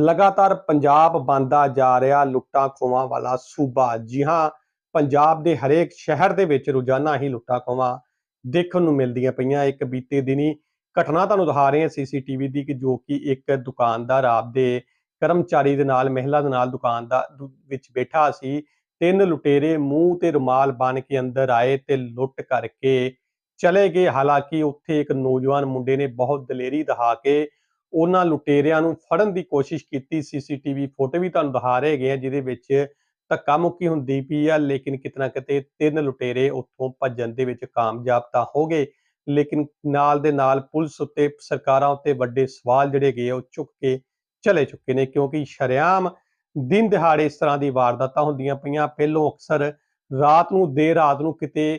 ਲਗਾਤਾਰ ਪੰਜਾਬ ਬਣਦਾ ਜਾ ਰਿਹਾ, ਲੁੱਟਾਂ ਖੋਹਾਂ ਵਾਲਾ ਸੂਬਾ। ਜੀ ਹਾਂ, ਪੰਜਾਬ ਦੇ ਹਰੇਕ ਸ਼ਹਿਰ ਦੇ ਵਿੱਚ ਰੋਜ਼ਾਨਾ ਹੀ ਲੁੱਟਾਂ ਖੋਹਾਂ ਦੇਖਣ ਨੂੰ ਮਿਲਦੀਆਂ ਪਈਆਂ। ਇੱਕ ਬੀਤੇ ਦਿਨੀ ਘਟਨਾ ਤੁਹਾਨੂੰ ਦਿਖਾ ਰਹੇ ਹਾਂ ਸੀਸੀਟੀਵੀ ਦੀ ਕਿ ਜੋ ਕਿ ਇੱਕ ਦੁਕਾਨਦਾਰ ਆਪਦੇ ਕਰਮਚਾਰੀ ਦੇ ਨਾਲ, ਮਹਿਲਾ ਦੇ ਨਾਲ ਦੁਕਾਨ ਦਾ ਵਿੱਚ ਬੈਠਾ ਸੀ। ਤਿੰਨ ਲੁਟੇਰੇ ਮੂੰਹ ਤੇ ਰੁਮਾਲ ਬੰਨ ਕੇ ਅੰਦਰ ਆਏ ਤੇ ਲੁੱਟ ਕਰਕੇ ਚਲੇ ਗਏ। ਹਾਲਾਂਕਿ ਉੱਥੇ ਇੱਕ ਨੌਜਵਾਨ ਮੁੰਡੇ ਨੇ ਬਹੁਤ ਦਲੇਰੀ ਦਿਖਾ ਕੇ ਉਹਨਾਂ ਲੁਟੇਰਿਆਂ ਨੂੰ ਫੜਨ ਦੀ ਕੋਸ਼ਿਸ਼ ਕੀਤੀ। ਸੀਸੀਟੀਵੀ ਫੋਟੋ ਵੀ ਤੁਹਾਨੂੰ ਦਿਖਾ ਰਹੇ ਹੈਗੇ ਆ, ਜਿਹਦੇ ਵਿੱਚ ਧੱਕਾ ਮੁੱਕੀ ਹੁੰਦੀ ਪਈ ਆ, ਲੇਕਿਨ ਕਿਤਨਾ ਕਿਤੇ ਤਿੰਨ ਲੁਟੇਰੇ ਉੱਥੋਂ ਭੱਜਣ ਦੇ ਵਿੱਚ ਕਾਮਯਾਬ ਤਾਂ ਹੋ ਗਏ, ਲੇਕਿਨ ਨਾਲ ਦੇ ਨਾਲ ਪੁਲਿਸ ਉੱਤੇ, ਸਰਕਾਰਾਂ ਉੱਤੇ ਵੱਡੇ ਸਵਾਲ ਜਿਹੜੇ ਗਏ ਉਹ ਚੁੱਕ ਕੇ ਚਲੇ ਚੁੱਕੇ ਨੇ, ਕਿਉਂਕਿ ਸ਼ਰੇਆਮ ਦਿਨ ਦਿਹਾੜੇ ਇਸ ਤਰ੍ਹਾਂ ਦੀ ਵਾਰਦਾਤਾਂ ਹੁੰਦੀਆਂ ਪਈਆਂ। ਪਹਿਲੋਂ ਅਕਸਰ ਰਾਤ ਨੂੰ, ਦੇਰ ਰਾਤ ਨੂੰ ਕਿਤੇ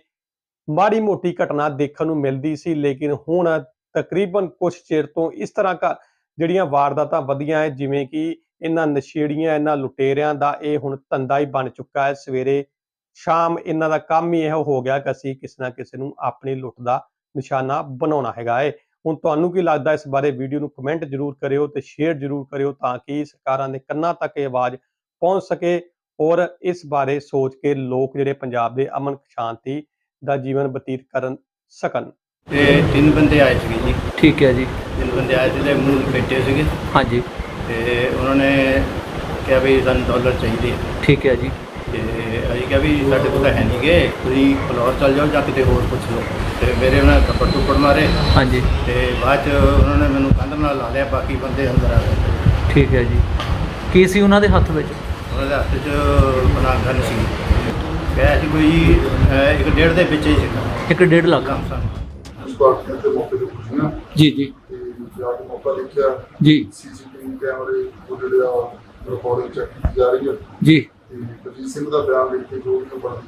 ਮਾੜੀ ਮੋਟੀ ਘਟਨਾ ਦੇਖਣ ਨੂੰ ਮਿਲਦੀ ਸੀ, ਲੇਕਿਨ ਹੁਣ ਤਕਰੀਬਨ ਕੁਝ ਚਿਰ ਤੋਂ ਇਸ ਤਰ੍ਹਾਂ ਕਾ ਜਿਹੜੀਆਂ ਵਾਰਦਾਤਾਂ ਵਧੀਆਂ ਹੈ ਜਿਵੇਂ ਕਿ ਇਹਨਾਂ ਨਸ਼ੇੜੀਆਂ, ਇਹਨਾਂ ਲੁਟੇਰਿਆਂ ਦਾ ਇਹ ਹੁਣ ਧੰਦਾ ਹੀ ਬਣ ਚੁੱਕਾ ਹੈ ਸਵੇਰੇ ਸ਼ਾਮ ਇਹਨਾਂ ਦਾ ਕੰਮ ਹੀ ਇਹੋ ਹੋ ਗਿਆ ਕਿ ਅਸੀਂ ਕਿਸੇ ਨਾ ਕਿਸੇ ਨੂੰ ਆਪਣੀ ਲੁੱਟ ਦਾ ਨਿਸ਼ਾਨਾ ਬਣਾਉਣਾ ਹੈਗਾ ਏ ਹੁਣ ਤੁਹਾਨੂੰ ਕੀ ਲੱਗਦਾ ਇਸ ਬਾਰੇ ਵੀਡੀਓ ਨੂੰ ਕਮੈਂਟ ਜ਼ਰੂਰ ਕਰਿਓ ਤੇ ਸ਼ੇਅਰ ਜ਼ਰੂਰ ਕਰਿਓ ਤਾਂ ਕਿ ਸਰਕਾਰਾਂ ਦੇ ਕੰਨਾਂ ਤੱਕ ਇਹ ਆਵਾਜ਼ ਪਹੁੰਚ ਸਕੇ ਔਰ ਇਸ ਬਾਰੇ ਸੋਚ ਕੇ ਲੋਕ ਜਿਹੜੇ ਪੰਜਾਬ ਦੇ ਅਮਨ ਸ਼ਾਂਤੀ ਦਾ ਜੀਵਨ ਬਤੀਤ ਕਰਨ ਸਕਣ। ਤੇ ਤਿੰਨ ਬੰਦੇ ਆਏ ਸੀਗੇ ਜੀ। ਠੀਕ ਹੈ ਜੀ। ਤਿੰਨ ਬੰਦੇ ਆਏ ਸੀ ਤੇ ਮੂੰਹ ਲਪੇਟੇ ਸੀਗੇ। ਹਾਂਜੀ। ਤੇ ਉਹਨਾਂ ਨੇ ਕਿਹਾ ਵੀ ਸਾਨੂੰ ਡਾਲਰ ਚਾਹੀਦੇ ਆ। ਠੀਕ ਹੈ ਜੀ। ਤੇ ਅਸੀਂ ਕਿਹਾ ਵੀ ਸਾਡੇ ਕੋਲ ਤਾਂ ਹੈ ਨਹੀਂਗੇ ਤੁਸੀਂ ਫਲੋਰ ਚੱਲ ਜਾਓ ਜਾਂ ਕਿਤੇ ਹੋਰ ਪੁੱਛ ਲਓ। ਤੇ ਮੇਰੇ ਉਹਨਾਂ ਨੇ ਥੱਪੜ ਥੁੱਪੜ ਮਾਰੇ। ਹਾਂਜੀ। ਤੇ ਬਾਅਦ ਚ ਉਹਨਾਂ ਨੇ ਮੈਨੂੰ ਕੰਧ ਨਾਲ ਲਾ ਲਿਆ ਬਾਕੀ ਬੰਦੇ ਅੰਦਰ ਆ ਗਏ। ਠੀਕ ਹੈ ਜੀ। ਕੀ ਸੀ ਉਹਨਾਂ ਦੇ ਹੱਥ ਵਿੱਚ? ਉਹਨਾਂ ਦੇ ਹੱਥ 'ਚ ਬਣਾ ਗਨ ਸੀ। ਕਿਹਾ ਸੀ ਕੋਈ ਅਹ, ਇੱਕ ਡੇਢ ਦੇ ਵਿੱਚ ਹੀ ਸੀਗਾ। ਇੱਕ ਡੇਢ ਲੱਖ। ਕੰਮ ਸਾਨੂੰ ਉਸ ਪਾਰਟੀਆਂ ਦੇ ਮੌਕੇ ਤੇ ਪੁੱਛੀਆਂ ਜੀ ਜੀ। ਤੇ ਜਾ ਕੇ ਮੌਕਾ ਦੇਖਿਆ। ਜੀ। ਸੀਸੀਟੀਵੀ ਕੈਮਰੇ ਉਹ ਜਿਹੜੇ ਆ ਰਿਕਾਰਡਿੰਗ ਚੈੱਕ ਕੀਤੀ ਜਾ ਰਹੀ ਹੈ। ਜੀ। ਤੇ ਬਲਜੀਤ ਸਿੰਘ ਦਾ ਬਿਆਨ ਲਿਖ ਕੇ ਜੋ ਵੀ ਬਣਦੀ